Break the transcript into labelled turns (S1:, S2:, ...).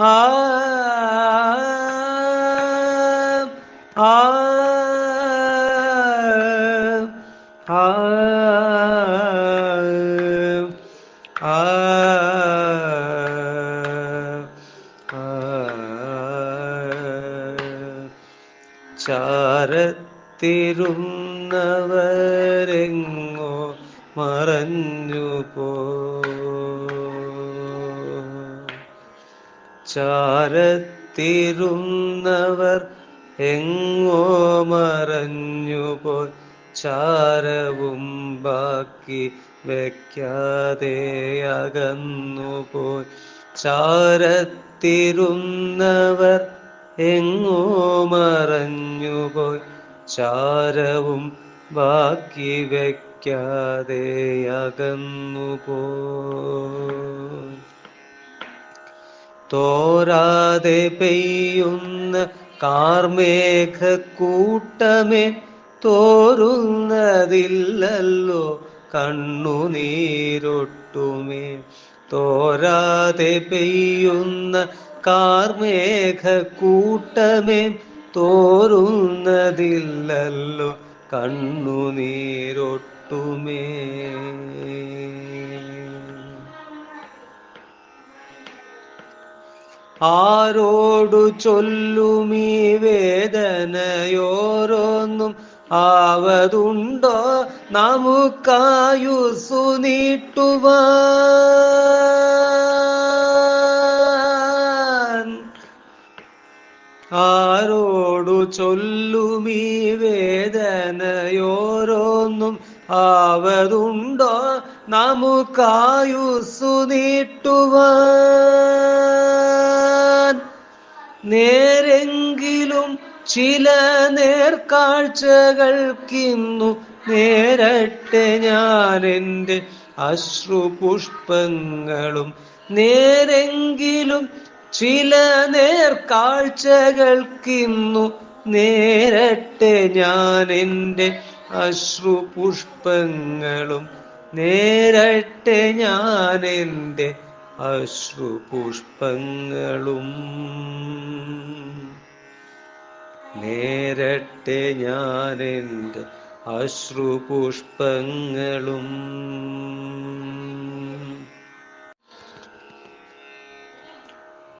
S1: ആ ആ ആ ചാരത്തിരുന്നവരെങ്ങോ മറഞ്ഞു പോ ചാരത്തിരുന്നവർ എങ്ങോ മറഞ്ഞു പോയി ചാരവും ബാക്കി വയ്ക്കാതെ അകന്നുപോയി. ചാരത്തിരുന്നവർ എങ്ങോ മറഞ്ഞുപോയി. ചാരവും ബാക്കി വയ്ക്കാതെ അകന്നുപോയി. തോരാതെ പെയ്യുന്ന കാർമേഘക്കൂട്ടമേ തോരുന്നതില്ലല്ലോ കണ്ണുനീരൊട്ടുമേ. തോരാതെ പെയ്യുന്ന കാർമേഘ കൂട്ടമേ തോരുന്നതില്ലല്ലോ കണ്ണുനീരൊട്ടുമേ. ആരോടു ചൊല്ലുമീ വേദനയോരോന്നും ആവതുണ്ടോ നമുക്കായുസു നീട്ടുവാൻ ആരോടു ചൊല്ലുമീ വേദനയോരോന്നും ആവതുണ്ടോ നമുക്കായുസു നീട്ടുവാൻ നേരെങ്കിലും ചില നേർക്കാഴ്ചകൾക്കിന്നു നേരട്ടെ ഞാൻ എന്റെ അശ്രുപുഷ്പങ്ങളും നേരെങ്കിലും ചില നേർക്കാഴ്ചകൾക്കിന്നു നേരട്ടെ ഞാൻ എന്റെ അശ്രുപുഷ്പങ്ങളും നേരട്ടെ ഞാൻ എന്റെ അശ്രുപുഷ്പങ്ങളും നേരട്ടെ ഞാനെന്റെ അശ്രുപുഷ്പങ്ങളും